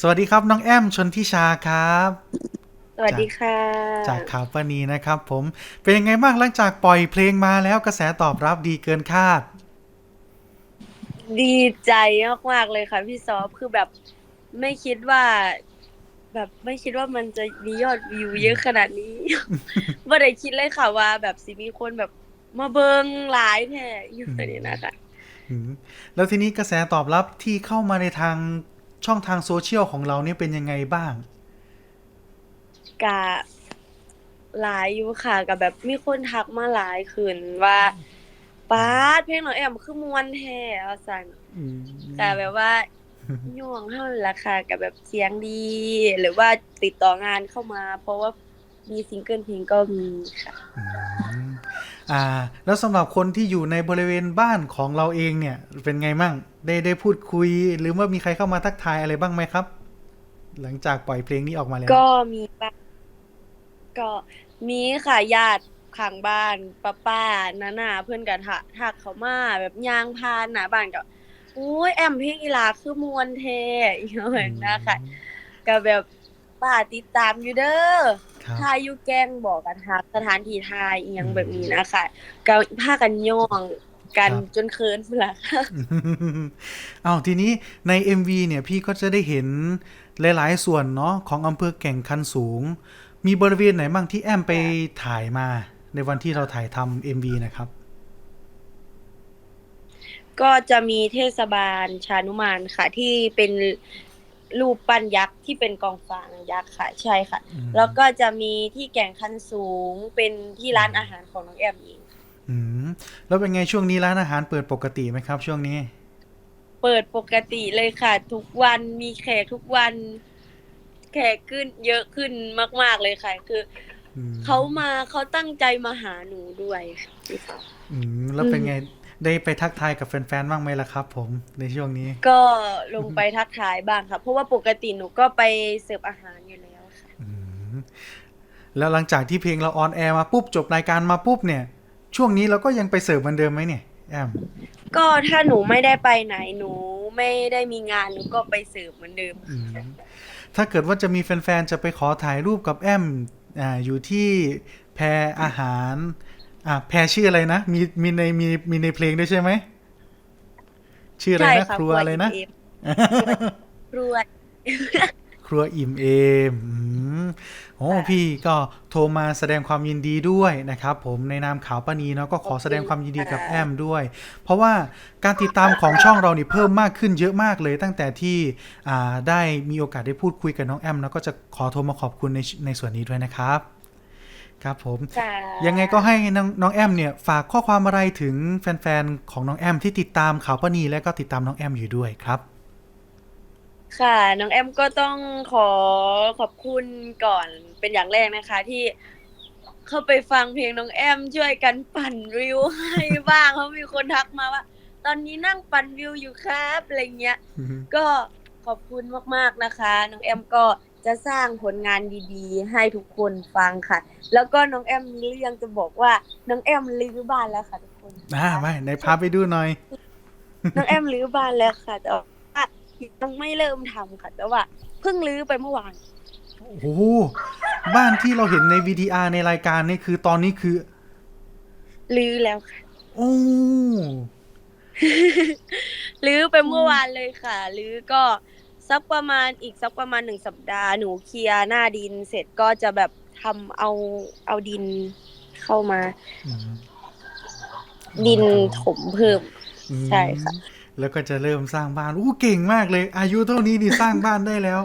สวัสดีครับน้องแอมชนทิชาครับ สวัสดีค่ะ จากข่าวปานีนะครับผมเป็นยังไงบ้างหลังจากปล่อยเพลงมาแล้วกระแสตอบรับดีเกินคาด ดีใจมากๆเลยค่ะพี่ซอฟคือแบบไม่คิดว่า แบบไม่คิดว่ามันจะมียอดวิวเยอะขนาดนี้ไม่ได้คิดเลยค่ะว่า แบบสิมีคนแบบมาเบิงหลายแท้อยู่แบบนี้นะคะอืมแล้วทีนี้กระแสตอบรับที่เข้ามาในทาง ช่องทางโซเชียลของเราเนี่ยเป็นยังไงบ้าง กะหลายอยู่ค่ะกับแบบมีคนทักมาหลายคืนว่าป้าดเพลงน้องแอมคือมวนแท้ว่าซั่นอืมแต่แบบว่าย่วงเท่านั้นแหละค่ะกับแบบเสียงดี หรือว่าติดต่องานเข้ามา เพราะว่ามีซิงเกิลเพลงก็มีค่ะ อืม อ่าแล้วสำหรับคนที่อยู่ในบริเวณบ้านของเราเองเนี่ยเป็นไงมั่งได้ได้พูดคุย หรือว่ามีใครเข้ามาทักทายอะไรบ้างไหมครับ หลังจากปล่อยเพลงนี้ออกมาแล้ว ก็มีบ้างก็มีค่ะญาติข้างบ้านป้าป้าน้านาเพื่อนกันทักทักเขามาแบบยางพานหน้าบ้านก็โอ้ยแอมเพลงอีหลาคือมวนเทอย่างเงี้ยนะคะก็แบบ ป้าติดตามอยู่เด้อครับ ทายอยู่แกล้งบอกกันทักสถานที่ทายอีหยังแบบนี้นะคะก็พากันย่องกันจนเคินพุ่นละค่ะเอาทีนี้ใน MV เนี่ยพี่ก็จะได้เห็นหลาย ๆ ส่วนเนาะของอำเภอแก่งคันสูง มีบริเวณไหนบ้างที่แอมไปถ่ายมาในวันที่เราถ่ายทำ MV นะครับ ก็จะมีเทศบาลชานุมานค่ะที่เป็น รูปปั้นยักษ์ที่เป็นกองฟางยักษ์ค่ะใช่ค่ะ อืม แล้วก็จะมีที่แก่งคันสูงเป็นที่ร้านอาหารของน้องแอมเองอืมแล้วเป็นไงช่วงนี้ร้านอาหารเปิดปกติไหมครับ ช่วงนี้ เปิดปกติเลยค่ะ ทุกวันมีแขกทุกวัน แขกขึ้นเยอะขึ้นมาก ๆเลยค่ะ คืออืมเขามาเขาตั้งใจมาหาหนูด้วยค่ะ อืมแล้วเป็นไง ได้ไปทักทายกับแฟนๆบ้างไหมล่ะครับ ผมในช่วงนี้ ก็ลงไปทักทายบ้างค่ะเพราะว่าปกติหนูก็ไปเสิร์ฟอาหารอยู่แล้วค่ะอืมแล้วหลังจากที่เพลงเราออนแอร์มาปุ๊บจบรายการมาปุ๊บเนี่ย ช่วงนี้เราก็ยังไปเสิร์ฟเหมือนเดิมไหมเนี่ยแอมก็ถ้าหนูไม่ได้ไปไหนหนูไม่ได้มีงานหนูก็ไปเสิร์ฟเหมือนเดิมอืมถ้าเกิดว่าจะมีแฟนๆจะไปขอถ่ายรูปกับแอมอ่าอยู่ที่แพรอาหาร อ่าแพรชื่ออะไรนะมีมีในมีมีในเพลงด้วยใช่ไหมชื่ออะไรใช่นะค่ะครัวอะไรนะอิ่มเอมครัวครัวอิ่มเอมอืมโอ้พี่ก็โทรมาแสดงความยินดีด้วยนะครับผมในนามข่าวป้านีเนาะก็ขอแสดงความยินดีกับแอมด้วย เพราะว่าการติดตามของช่องเรานี่เพิ่มมากขึ้นเยอะมากเลย ตั้งแต่ที่อ่าได้มีโอกาสได้พูดคุยกับน้องแอมแล้วก็จะขอโทรมาขอบคุณในในส่วนนี้ด้วยนะครับ ครับผมค่ะยังไงก็ให้น้องน้องแอมเนี่ยฝากข้อความอะไรถึงแฟนๆของน้องแอมที่ติดตามข่าวป้านีและก็ติดตามน้องแอมอยู่ด้วยครับ ค่ะน้องแอมก็ต้องขอขอบคุณก่อนเป็นอย่างแรกนะคะที่เข้าไปฟังเพลงน้องแอมช่วยกันปั่นวิวให้บ้างเขาะมีคนทักมาว่า ตอนนี้นั่งปั่นวิวอยู่ครับอะไรเงี้ย ก็ขอบคุณมากๆนะคะ น้องแอมก็ จะสร้างผลงานดีๆ ให้ทุกคนฟังค่ะ แล้วก็น้องแอมมีเรื่องจะบอกว่าน้องแอมรื้อบ้านแล้วค่ะทุกคนอ่าไปไหนพาไปดูหน่อย น้องแอมรื้อบ้านแล้วค่ะแต่ว่ายังไม่เริ่มทำค่ะ แต่ว่าเพิ่งรื้อไปเมื่อวานโอ้โหบ้านที่เราเห็นใน VTR ในรายการนี่คือตอนนี้คือรื้อแล้วค่ะโอ้รื้อไปเมื่อวานเลยค่ะรื้อก็ สักประมาณอีกสักประมาณหนึ่งสัปดาห์หนูเคลียร์หน้าดิน เสร็จก็จะแบบทำเอาเอาดินเข้ามาอืมดินถมเพิ่มอืมใช่ค่ะ แล้วก็จะเริ่มสร้างบ้านอู้เก่งมากเลย อายุเท่านี้นี่สร้างบ้านได้แล้ว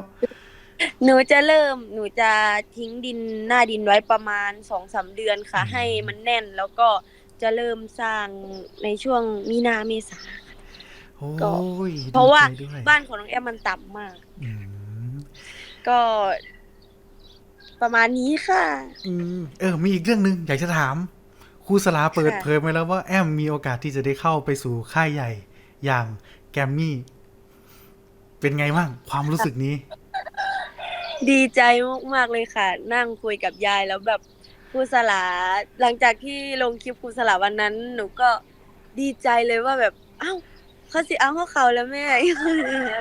หนูจะเริ่มหนูจะทิ้งดินหน้าดินไว้ประมาณสองสามเดือนค่ะอืมให้มันแน่นแล้วก็จะเริ่มสร้างในช่วงมีนาเมษาโอ้ ก็ยเพราะว่าดีใจด้วยบ้านของน้องแอมมันต่ำมากอืมก็ ประมาณนี้ค่ะอืมเออ มีอีกเรื่องหนึ่งอยากจะถามครูสลาเปิดค่ะเผยมาแล้วว่าแอมมีโอกาสที่จะได้เข้าไปสู่ค่ายใหญ่ อย่างแกรมมี่ เป็นไงบ้างความรู้สึกนี้ ดีใจมากๆเลยค่ะ นั่งคุยกับยายแล้วแบบครูสลาหลังจากที่ลงคลิปครูสลาวันนั้น หนูก็ดีใจเลยว่าแบบ อ้าว เขาสิเอาพวกเขาแล้วแม่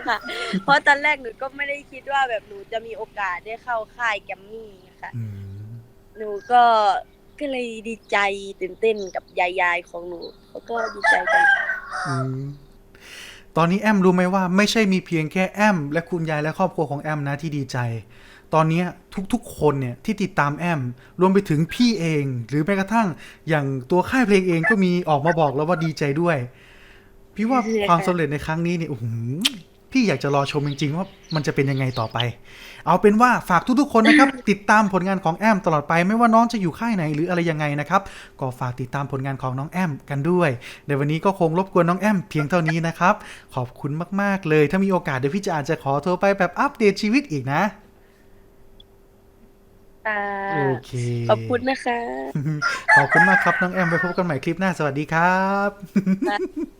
ค่ะ เพราะตอนแรกหนูก็ไม่ได้คิดว่าแบบหนูจะมีโอกาสได้เข้าค่ายแกรมมี่ค่ะ อืมหนูก็ก็เลยดีใจตื่นเต้นกับยายๆของหนูเขาก็ดีใจกัน อืมตอนนี้แอมรู้ไหมว่าไม่ใช่มีเพียงแค่แอม และคุณยายและครอบครัวของแอมนะที่ดีใจ ตอนนี้ทุกๆ คนเนี่ยที่ติดตามแอม รวมไปถึงพี่เอง หรือแม้กระทั่งอย่างตัวค่ายเพลงเองก็มีออกมาบอกแล้วว่าดีใจด้วย พี่ว่าใช่ค่ะความสำเร็จในครั้งนี้เนี่ยโอ้โหพี่อยากจะรอชมจริง ๆ ว่ามันจะเป็นยังไงต่อไป เอาเป็นว่าฝากทุกๆคนนะครับ ติดตามผลงานของแอมตลอดไป ไม่ว่าน้องจะอยู่ค่ายไหนหรืออะไรยังไงนะครับ ก็ฝากติดตามผลงานของน้องแอมกันด้วย ในวันนี้ก็คงรบกวนน้องแอมเพียงเท่านี้นะครับ ขอบคุณมากๆเลย ถ้ามีโอกาสเดี๋ยวพี่จะอาจจะขอโทรไปแบบอัปเดตชีวิตอีกนะค่ะโอเคขอบคุณนะคะ ขอบคุณมากครับน้องแอมไปพบกันใหม่คลิปหน้าสวัสดีครับ